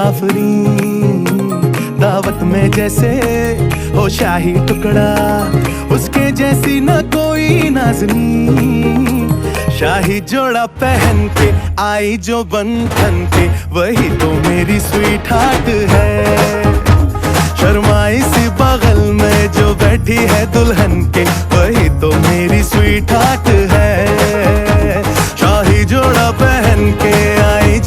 आफरी दावत में जैसे हो शाही टुकड़ा, उसके जैसी ना कोई नाजनी शाही जोड़ा पहन के आई जो बंधन के, वही तो मेरी स्वीट हार्ट है। शर्माई सी बगल में जो बैठी है दुल्हन के, वही तो मेरी स्वीट हार्ट है। शाही जोड़ा पहन के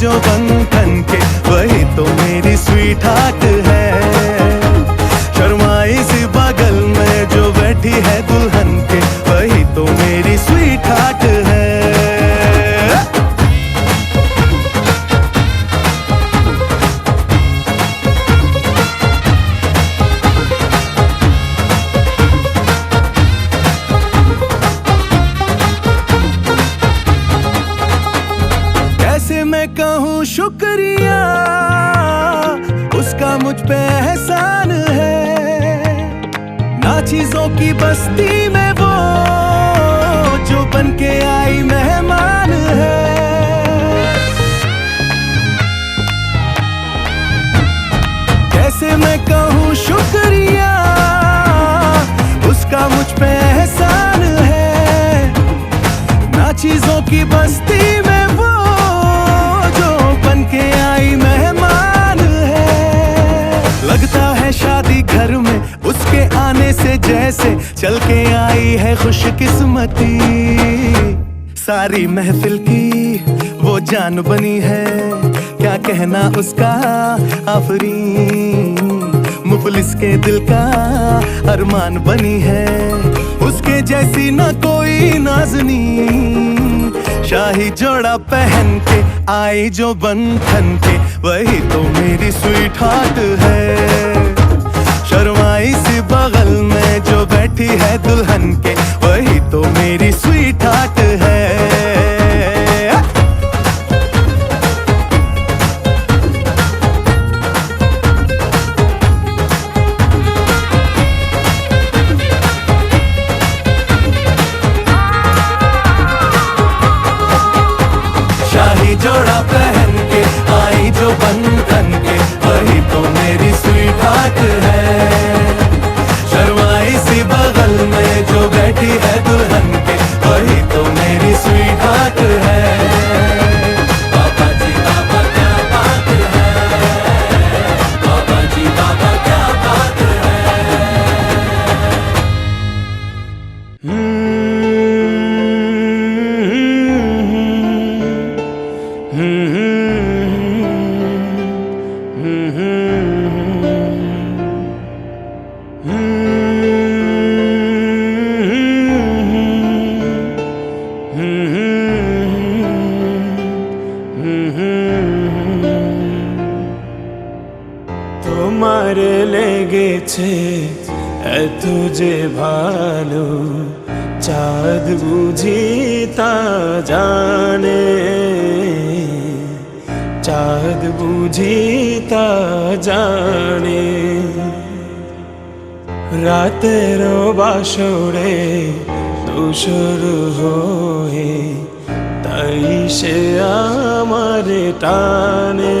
जो बंधन के वही तो मेरी स्वीट हार्ट है। की बस्ती में वो जो बन के आई मेहमान है। लगता है शादी घर में उसके आने से जैसे चल के आई है खुशकिस्मती। सारी महफिल की वो जान बनी है। क्या कहना उसका आफरी? मुफलिस के दिल का अरमान बनी है। उसके जैसी ना कोई नाजनी। शाही जोड़ा पहन के आई जो बंधन के वही तो मेरी स्वीट हार्ट है। शर्माई सी बगल में जो बैठी है दुल्हन के, वही तो मेरी स्वीट हार्ट যে ভালো চাঁদ বুঝি তা জানে চাঁদ বুঝি তা জানে রাতের বাসরে দোসর হয়ে তাই সে আমার টানে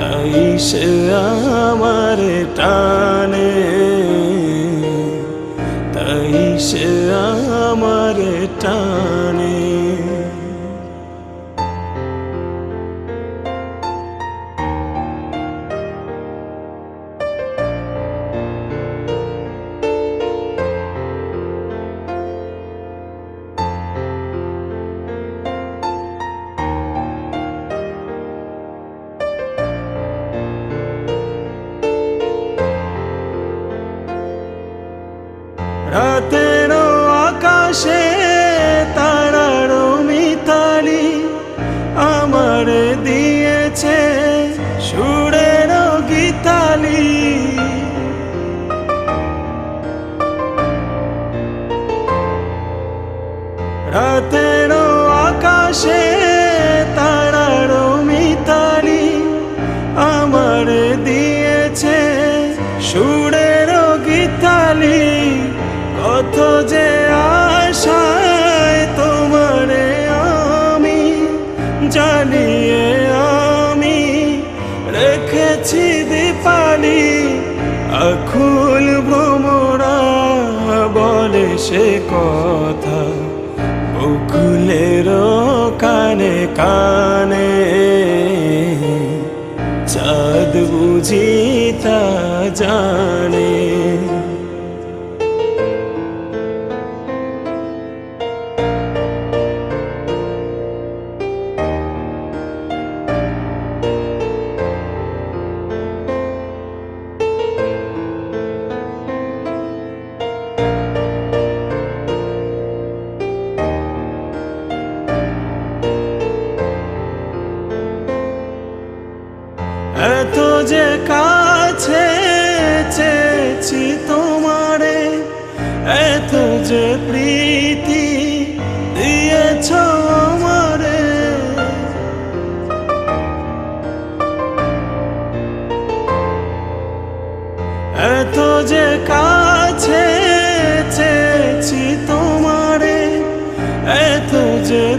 তাই সে আমার টানে তাই সে আমার রাতের আকাশ তারার মিতালি আমার দিয়েছে আকুল ভ্রমরা বলে সে কথা। বকুলের কানে কানে চাঁদ বুঝি তা জানে।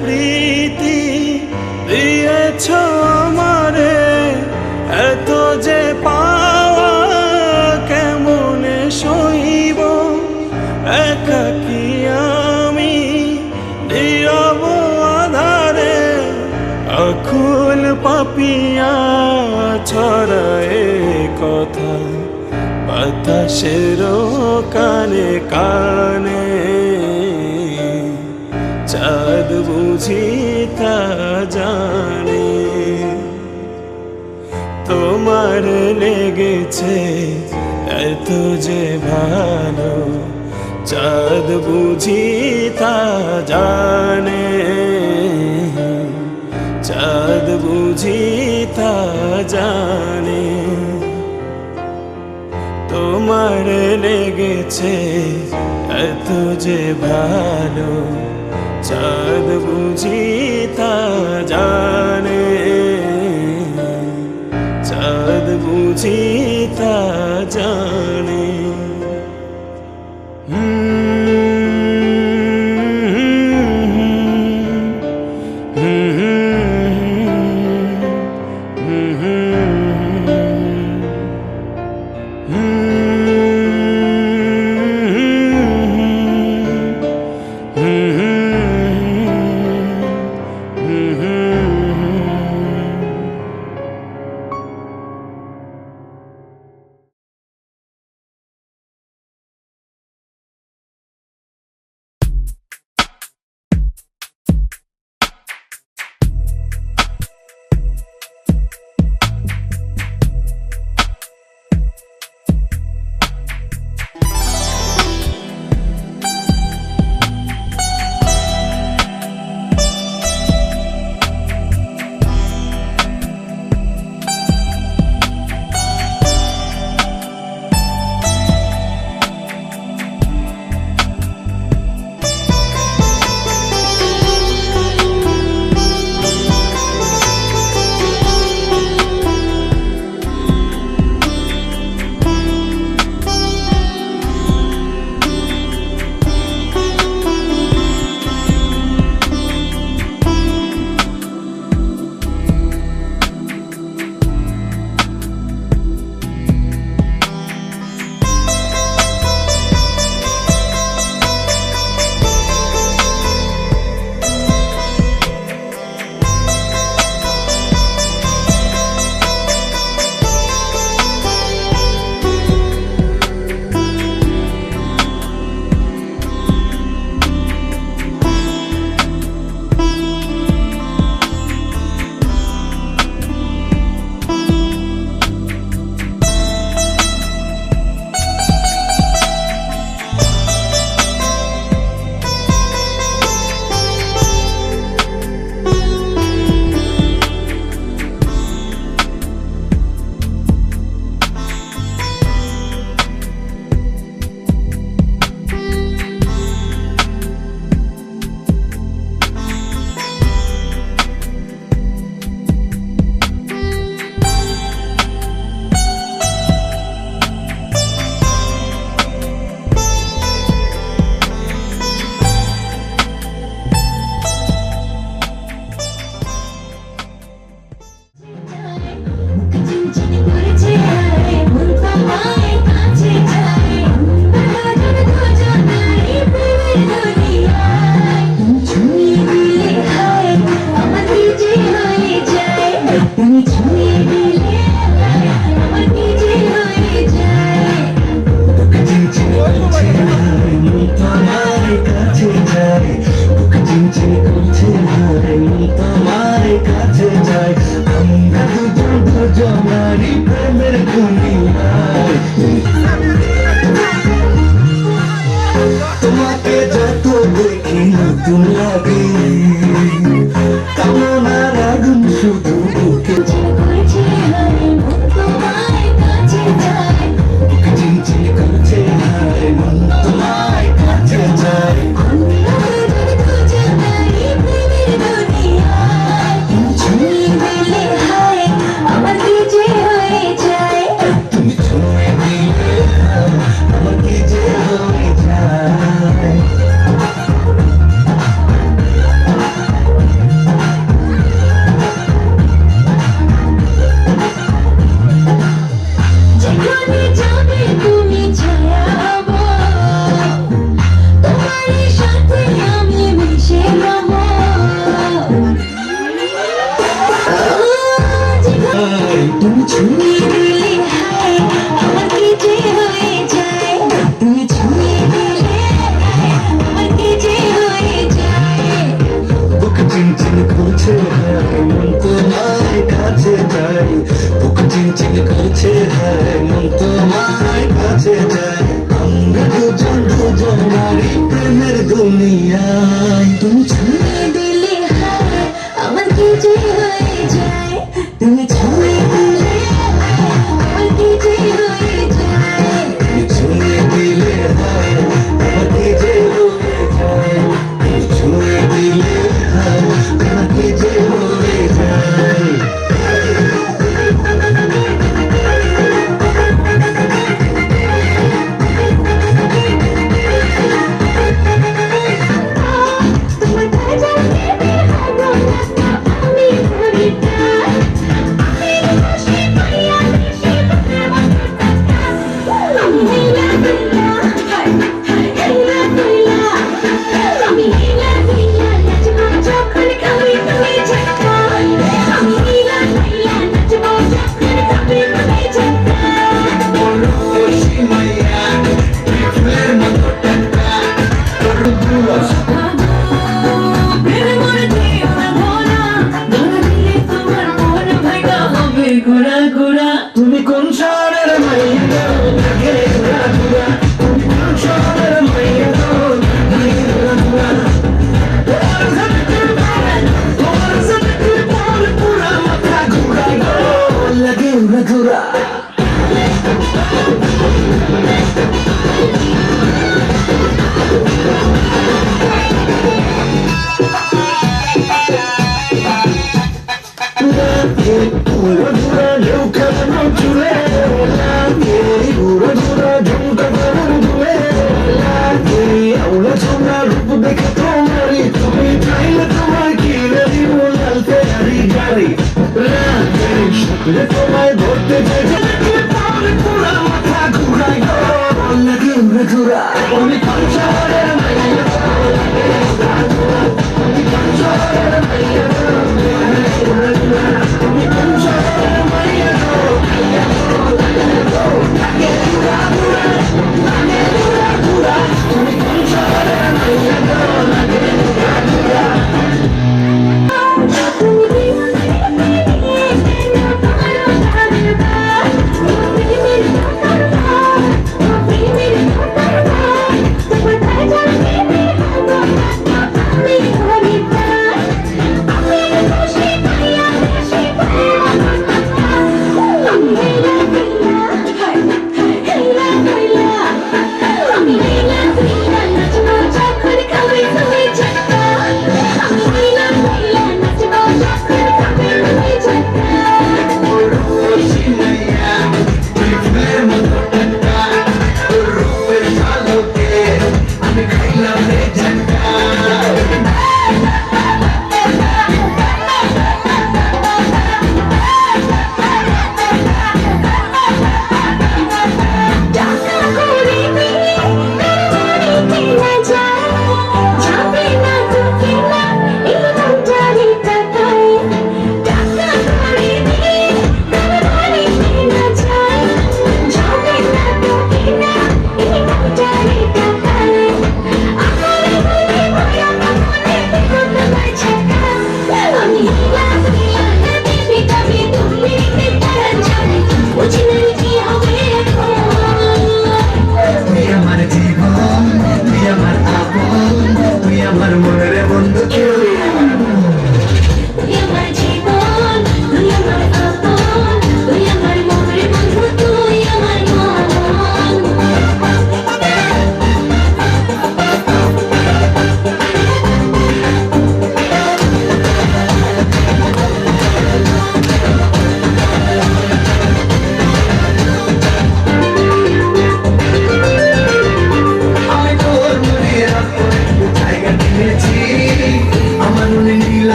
প্রীতি দিয়েছ আমারে, এত যে পাওয়া কেমনে সইব? একাকি আমি নীরব আধারে, আকুল পাপিয়া ছড়ায় কথা, বাতাসের কানে কানে জানে, তোমার লেগেছে এত যে ভালো, চাঁদ বুঝি তা জানে। চাঁদ বুঝি তা জানে, তোমার লেগেছে এত যে ভালো, চাঁদ বুঝি पिता जाने। चाँद बुझीता जाने। উড়ো ধুরা ঝুমকা যেমন চুলে লাগে উড়ো ধুরা ঝুমকা যেমন চুলে লাগে আউলা ছোনা রূপ দেখে তোমারি তুমি চাইলে তোমার কিনে অনেক